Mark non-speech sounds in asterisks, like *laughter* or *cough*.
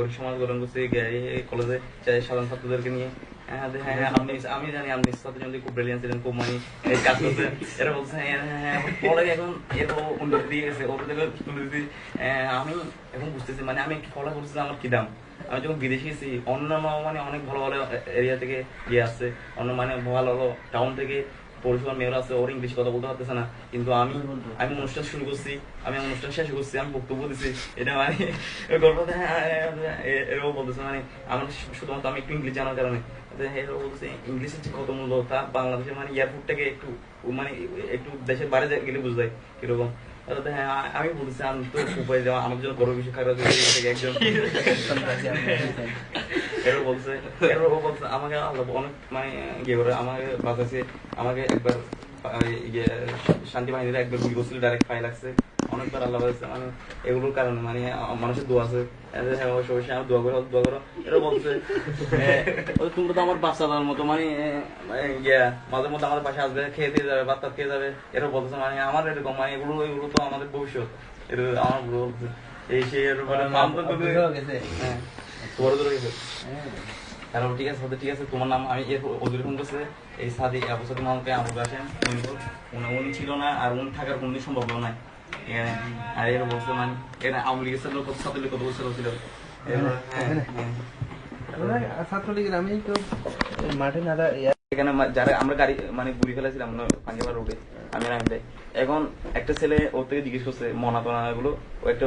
নাগরিক সমাজ গঠন করছে কলেজে সাধারণ ছাত্রদেরকে নিয়ে। হ্যাঁ হ্যাঁ হ্যাঁ, আমি মানে বুঝতেছি মানে আমি করছি আমার কি দাম? আমি যখন বিদেশে গেছি অন্যান্য মানে অনেক ভালো ভালো এরিয়া থেকে ইয়ে আসছে অন্য মানে ভালো ভালো টাউন থেকে পরিষেবা মেয়েরা আছে ওর ইংলিশ কথা বলতে পারতেছে না। কিন্তু আমি আমি অনুষ্ঠান শুরু করছি আমি অনুষ্ঠান শেষ করছি আমি বক্তব্য দিচ্ছি এটা মানে গল্প এরকম বলতেছে। মানে আমার শুধুমাত্র আমি একটু ইংলিশ জানার কারণে। এরকম বলতেছে ইংলিশের যে কত মূল্য তা বাংলাদেশের মানে এয়ারপোর্টটাকে একটু মানে একটু দেশের বাইরে গেলে বুঝ যায় কীরকম। হ্যাঁ আমি বলতেছি আমি তো উপায় দেওয়া আমার জন্য গর্ব বিষয় খারাপ একজন *laughs* *laughs* এরও বলছে এরও বলছে আমাকে আল্লাহ অনেক মানে ইয়ে করে আমাকে বাঁচাইছে আমাকে একবার ইয়ে শান্তি বাহিনীরা একবার গুলি করছিল ডাইরেক্ট ফাইল লাগছে। অনেকবার আল্লাহ বাঁচাইছে মানে এগুলোর কারণে মানে মানুষের দোয়া আছে। যে, হ্যাঁ, অবশ্যই অবশ্যই আমি দোয়া করো দোয়া করো এরও বলছে। তোমরা তো আমার বাচ্চাদের মতো মানে ইয়ে মাঝে মধ্যে আমাদের পাশে আসবে খেয়ে দিয়ে যাবে বাচ্চা খেয়ে যাবে এরও বলতেছে মানে আমার এরকম মানে এগুলো এগুলো তো আমাদের ভবিষ্যৎ। এটা আমার বলছে। এই সেই এর মানে হ্যাঁ হ্যালো ঠিক আছে সাথে ঠিক আছে তোমার নাম আমি এর ওদের ফোন করছে এই সাদি আবু সাদি মামকে আমার আসেন উনি উনি ছিল না আর উনি থাকার কোনো সম্ভব নাই। এখানে আর এর বলছে মানে এখানে আওয়ামী লীগের সাথে কত বছর ছিল? হ্যাঁ, হ্যাঁ। ছাত্রলীগের আমি তো মাঠে না এখানে যারা আমরা গাড়ি মানে ঘুরি ফেলেছিলাম পাঞ্জাবার রোডে আমি আর এখন একটা ছেলে ওর থেকে জিজ্ঞেস করছে মনা টনা এগুলো ও একটা